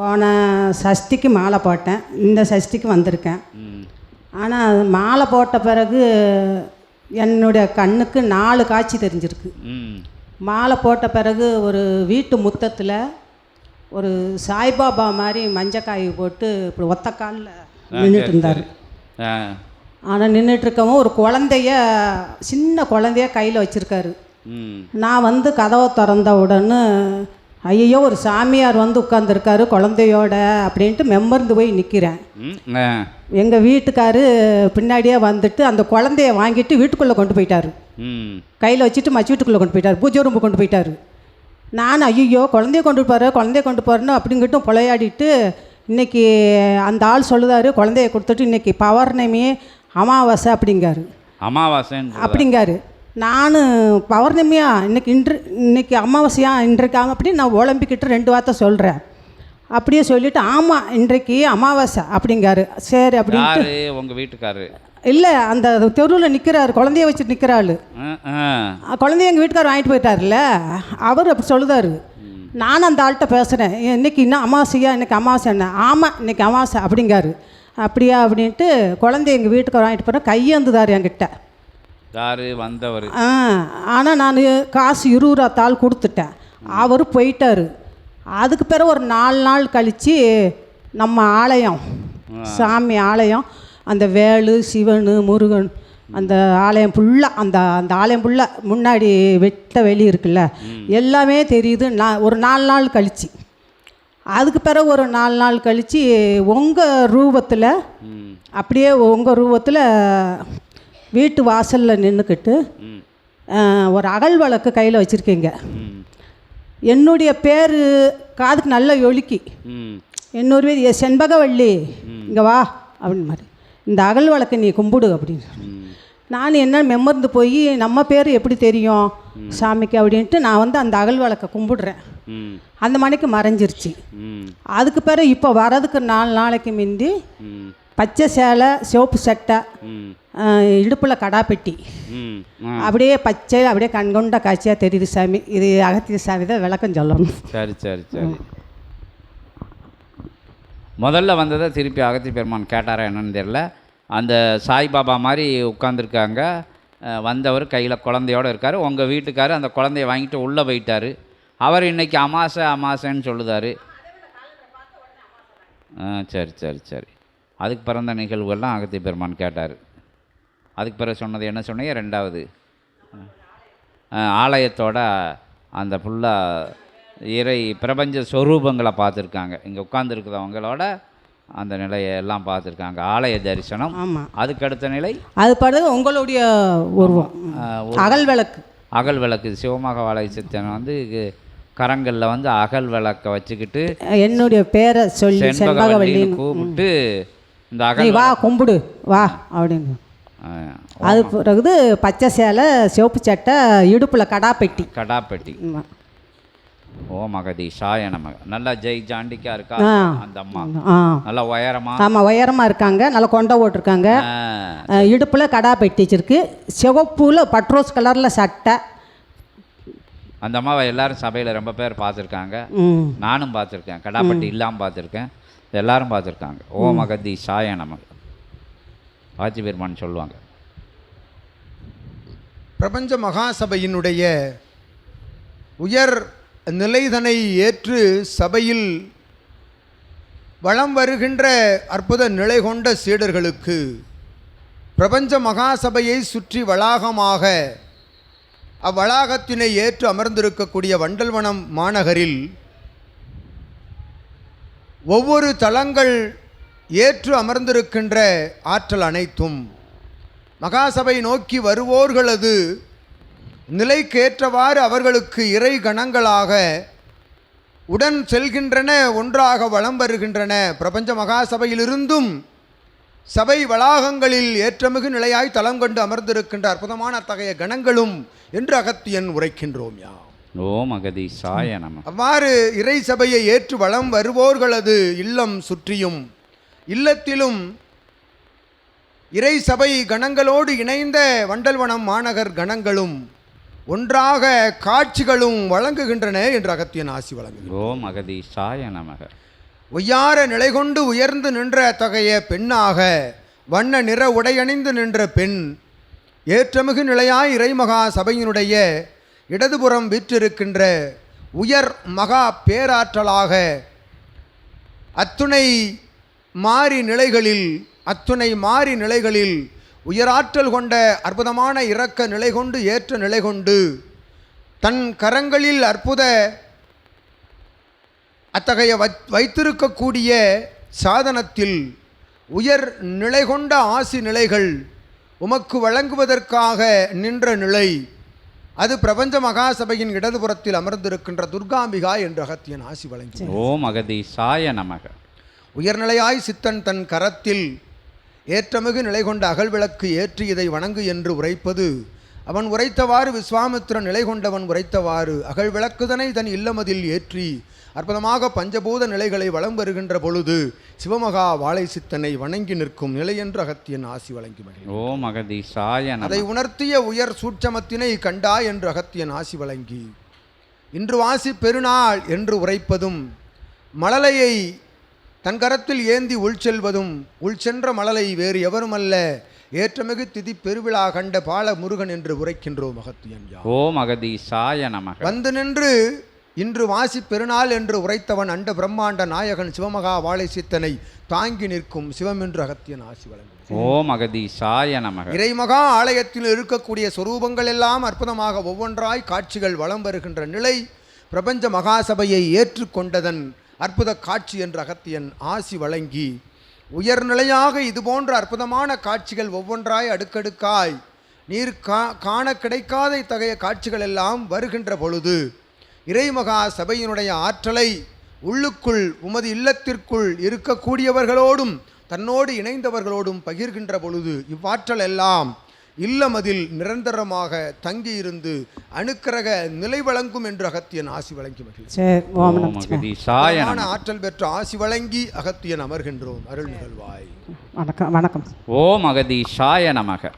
போன சஷ்டிக்கு மாலை போட்டேன். இந்த சஷ்டிக்கு வந்திருக்கேன். ஆனால் மாலை போட்ட பிறகு என்னுடைய கண்ணுக்கு நாலு காட்சி தெரிஞ்சிருக்கு. மாலை போட்ட பிறகு ஒரு வீட்டு முத்தத்தில் ஒரு சாய்பாபா மாதிரி மஞ்சக்காய் போட்டு இப்படி ஒத்த காலில் நின்றுட்டு இருந்தார். ஆனால் நின்றுட்டு இருக்கவும் ஒரு குழந்தைய சின்ன குழந்தைய கையில் வச்சுருக்காரு. நான் வந்து கதவை திறந்த உடனே ஐயோ ஒரு சாமியார் வந்து உட்காந்துருக்காரு குழந்தையோட அப்படின்ட்டு மெம்மர்ந்து போய் நிற்கிறேன் எங்கள் வீட்டுக்காரு பின்னாடியே வந்துட்டு அந்த குழந்தைய வாங்கிட்டு வீட்டுக்குள்ளே கொண்டு போயிட்டாரு. கையில் வச்சுட்டு மச்சி வீட்டுக்குள்ளே கொண்டு போயிட்டார். பூஜை ரூம்பு கொண்டு போயிட்டாரு. நான் ஐயோ குழந்தைய கொண்டு போகிற குழந்தைய கொண்டு போகிறேன்னு அப்படிங்கிட்டும் புலையாடிட்டு இன்னைக்கு அந்த ஆள் சொல்லுதாரு குழந்தைய கொடுத்துட்டு இன்னைக்கு பௌர்ணமி அமாவாசை அப்படிங்காரு. சொல்லுதா? அப்படிங்காரு. நான் பௌர்ணமியா இன்னைக்கு இன்று இன்னைக்கு அமாவாசையா இன்றைக்காக அப்படின்னு நான் உழம்பிக்கிட்டு ரெண்டு வார்த்தை சொல்கிறேன் அப்படியே சொல்லிவிட்டு ஆமாம் இன்றைக்கு அமாவாசை அப்படிங்காரு சரி அப்படின்ட்டு. யாரு? உங்க வீட்டுக்காரரு இல்லை அந்த தெருவில் நிற்கிறாரு குழந்தைய வச்சுட்டு நிற்கிறாள் குழந்தைய எங்கள் வீட்டுக்காரர் வாங்கிட்டு போயிட்டார்ல அவர் அப்படி சொல்லுதாரு. நானும் அந்த ஆள்கிட்ட பேசுகிறேன் இன்னைக்கு இன்னும் அமாவாசையா இன்னைக்கு அமாவாசை என்ன? ஆமாம் இன்னைக்கு அமாவாசை அப்படிங்காரு அப்படியா அப்படின்ட்டு குழந்தைய எங்கள் வீட்டுக்காரர் வாங்கிட்டு போகிறேன் கையேந்துதார் என்கிட்ட. யாரு வந்தவர். ஆ ஆனால் நான் காசு இருபது ரூபா தாள் கொடுத்துட்டேன். அவர் போயிட்டாரு. அதுக்கு பிறகு ஒரு நாலு நாள் கழித்து நம்ம ஆலயம் சாமி ஆலயம் அந்த வேலு சிவன் முருகன் அந்த ஆலயம் ஃபுல்லாக அந்த அந்த ஆலயம் ஃபுல்லாக முன்னாடி வெட்ட வெளி இருக்குல்ல எல்லாமே தெரியுது. நான் ஒரு நாலு நாள் கழிச்சு. அதுக்கு பிறகு ஒரு நாலு நாள் கழித்து உங்கள் ரூபத்தில் அப்படியே உங்கள் ரூபத்தில் வீட்டு வாசலில் நின்றுக்கிட்டு ஒரு அகல் விளக்கு கையில் வச்சுருக்கீங்க. என்னுடைய பேர் காதுக்கு நல்ல ஒலிக்கி. ம். இன்னொரு பேர் "ஏ செண்பகவள்ளி. இங்கே வா அப்படின்னு மாதிரி. இந்த அகல் விளக்கு நீ கும்பிடு அப்படின்னு நான் என்ன மெம்மர்ந்து போய் நம்ம பேர் எப்படி தெரியும்? சாமிக்கு அப்படின்ட்டு நான் வந்து அந்த அகல் விளக்கை கும்பிடுறேன். அந்த மணிக்கு மறைஞ்சிருச்சு. அதுக்கு பிறகு இப்போ வரதுக்கு நாலு நாளைக்கு முந்தி பச்சை சேலை சிவப்பு சட்டை இடுப்பில் ஆ. அப்படியே பச்சை அப்படியே கண்கொண்ட காட்சியாக தெரியுது சாமி. இது அகத்திய சாமி தான் விளக்கம் சொல்லணும். சரி சரி சரி. முதல்ல வந்ததை திருப்பி அகத்தி பெருமான் கேட்டாரா என்னன்னு தெரியல. அந்த சாய்பாபா மாதிரி உட்காந்துருக்காங்க வந்தவர் கையில் குழந்தையோடு இருக்கார். உங்கள் வீட்டுக்கார் அந்த குழந்தைய வாங்கிட்டு உள்ளே போயிட்டார். அவர் இன்னைக்கு அமாசை அமாசைன்னு சொல்லுதாரு. ஆ சரி சரி சரி. அதுக்கு பிறந்த நிகழ்வுகள்லாம் அகத்தி பெருமான் கேட்டார். அதுக்கு பிறகு சொன்னது என்ன சொன்னீங்க? ரெண்டாவது. ஆலயத்தோட அந்த ஃபுல்லாக இறை பிரபஞ்ச ஸ்வரூபங்களை பார்த்துருக்காங்க. இங்கே உட்காந்துருக்கிறவங்களோட அந்த நிலையை எல்லாம் பார்த்துருக்காங்க. ஆலய தரிசனம். ஆமாம் அதுக்கு அடுத்த நிலை? அது பிறகு உங்களுடைய உருவம். அகல் விளக்கு. அகல் விளக்கு. சிவமக வாழை சித்தன் வந்து கரங்களில் வந்து அகல் விளக்கை வச்சுக்கிட்டு என்னுடைய பேரை சொல்லி கூப்பிட்டு இந்த அகல் வா கும்பிடு. வா அப்படின்னு. அது பிறகு பச்சை சேலை சிவப்பு சட்டை இடுப்பில் கடாப்பெட்டி. கடாப்பட்டி. ஓ மகதி சாய நமக. நல்லா ஜெய் ஜாண்டிக்கா இருக்கா. அந்த அம்மா. நல்லா உயரமா? ஆமாம் உயரமாக இருக்காங்க. நல்லா கொண்டை போட்டிருக்காங்க. ஆ, இடுப்பில் கடாப்பெட்டி வச்சிருக்கு. சிவப்புல பட்ரோஸ் கலரில் சட்டை. அந்த அம்மாவை எல்லாரும் சபையில் ரொம்ப பேர் பார்த்துருக்காங்க. நானும் பார்த்துருக்கேன். கடாப்பட்டி இல்லாமல் பார்த்துருக்கேன். எல்லாரும் பார்த்துருக்காங்க. ஓ மகதி சாய நமக. ஆட்சி பெருமான் சொல்லுவாங்க. பிரபஞ்ச மகாசபையினுடைய உயர் நிலைதனை ஏற்று சபையில் வளம் வருகின்ற அற்புத நிலை கொண்ட சீடர்களுக்கு பிரபஞ்ச மகாசபையை சுற்றி வளாகமாக அவ்வளாகத்தினை ஏற்று அமர்ந்திருக்கக்கூடிய வண்டல்வனம் மாநகரில் ஒவ்வொரு தலங்கள் ஏற்று அமர்ந்திருக்கின்ற ஆற்றல் அனைத்தும். மகாசபை நோக்கி வருவோர்களது நிலைக்கேற்றவாறு அவர்களுக்கு இறை கணங்களாக உடன் செல்கின்றன ஒன்றாக வலம் வருகின்றன. பிரபஞ்ச மகாசபையிலிருந்தும் சபை வளாகங்களில் ஏற்றமிகு நிலையாய் தலம் கொண்டு அமர்ந்திருக்கின்ற அற்புதமான அத்தகைய கணங்களும் என்று அகத்தியன் உரைக்கின்றோம் யா ஓ மகதி சாய நம. அவ்வாறு இறை சபையை ஏற்று வலம் வருவோர்களது இல்லம் சுற்றியும் இல்லத்திலும் இறை சபை கணங்களோடு இணைந்த வண்டல்வனம் மாநகர் கணங்களும் ஒன்றாக காட்சிகளும் வழங்குகின்றன என்று அகத்தியன் ஆசி வழங்குகிறார் ஓம் அகதீஷாய நமக. ஒய்யார நிலை கொண்டு உயர்ந்து நின்ற அத்தகைய பெண்ணாக வண்ண நிற உடையணிந்து நின்ற பெண் ஏற்றமிகு நிலையாய் இறைமகா சபையினுடைய இடதுபுறம் விற்றிருக்கின்ற உயர் மகா பேராற்றலாக அத்துணை மாறி நிலைகளில் அத்துணை மாறி நிலைகளில் உயராற்றல் கொண்ட அற்புதமான இரக்க நிலை கொண்டு ஏற்ற நிலை கொண்டு தன் கரங்களில் அற்புத அத்தகைய வைத்- வைத்திருக்கக்கூடிய சாதனத்தில் உயர் நிலை கொண்ட ஆசி நிலைகள் உமக்கு வழங்குவதற்காக நின்ற நிலை அது பிரபஞ்ச மகாசபையின் இடதுபுறத்தில் அமர்ந்திருக்கின்ற துர்காம்பிகா என்று அகத்தியன் ஆசி வழங்கி ஓம் அகதீசாய நமக. உயர்நிலையாய் சித்தன் தன் கரத்தில் ஏற்றமிகு நிலை கொண்ட அகல்விளக்கு ஏற்றி இதை வணங்கு என்று உரைப்பது. அவன் உரைத்தவாறு விஸ்வாமித்திரன் நிலை கொண்டவன் உரைத்தவாறு அகழ்விளக்குதனை தன் இல்லமதில் ஏற்றி அற்புதமாக பஞ்சபூத நிலைகளை வலம் வருகின்ற பொழுது சிவமகா வாழை சித்தனை வணங்கி நிற்கும் நிலை என்று அகத்தியன் ஆசி வழங்கி. ஓம் அகதீசாய அதை உணர்த்திய உயர் சூட்சமத்தினை கண்டா என்று அகத்தியன் ஆசி வழங்கி. இன்று வாசி பெருநாள் என்று உரைப்பதும் மழலையை தன் கரத்தில் ஏந்தி உள்செல்வதும் உள்சென்ற மழலை வேறு எவருமல்ல. ஏற்றமிகு திதி பெருவிழா கண்ட பால முருகன் என்று உரைக்கின்றோம் அகத்தியன் யா ஓம் அகதீசாய நமக. வந்து நின்று இன்று வாசி பெருநாள் என்று உரைத்தவன் அண்ட பிரம்மாண்ட நாயகன் சிவமகா வாழை சித்தனை தாங்கி நிற்கும் சிவம் என்று அகத்தியன் ஆசி வழங்கும் ஓம் அகதீசாய நமக. இறைமகா ஆலயத்தில் இருக்கக்கூடிய சொரூபங்கள் எல்லாம் அற்புதமாக ஒவ்வொன்றாய் காட்சிகள் வலம் வருகின்ற நிலை பிரபஞ்ச மகாசபையை ஏற்றுக்கொண்டதன் அற்புத காட்சி என்ற அகத்தியன் ஆசி வழங்கி உயர்நிலையாக இதுபோன்ற அற்புதமான காட்சிகள் ஒவ்வொன்றாய் அடுக்கடுக்காய் நீர் கா காண கிடைக்காத இத்தகைய காட்சிகள் எல்லாம் வருகின்ற பொழுது இறைமகா சபையினுடைய ஆற்றலை உள்ளுக்குள் உமது இல்லத்திற்குள் இருக்கக்கூடியவர்களோடும் தன்னோடு இணைந்தவர்களோடும் பகிர்கின்ற பொழுது இவ்வாற்றல் எல்லாம் இல்லமதில் நிரந்தரமாக தங்கியிருந்து அணுக்கரக நிலை வழங்கும் என்று அகத்தியன் ஆசி வழங்கி மகிழ்ச்சி ஆற்றல் பெற்ற ஆசி வழங்கி அகத்தியன் அமர்கின்றோம். அருள் நிகழ்வாய். வணக்கம் வணக்கம். ஓம் அகதீசாய நமக.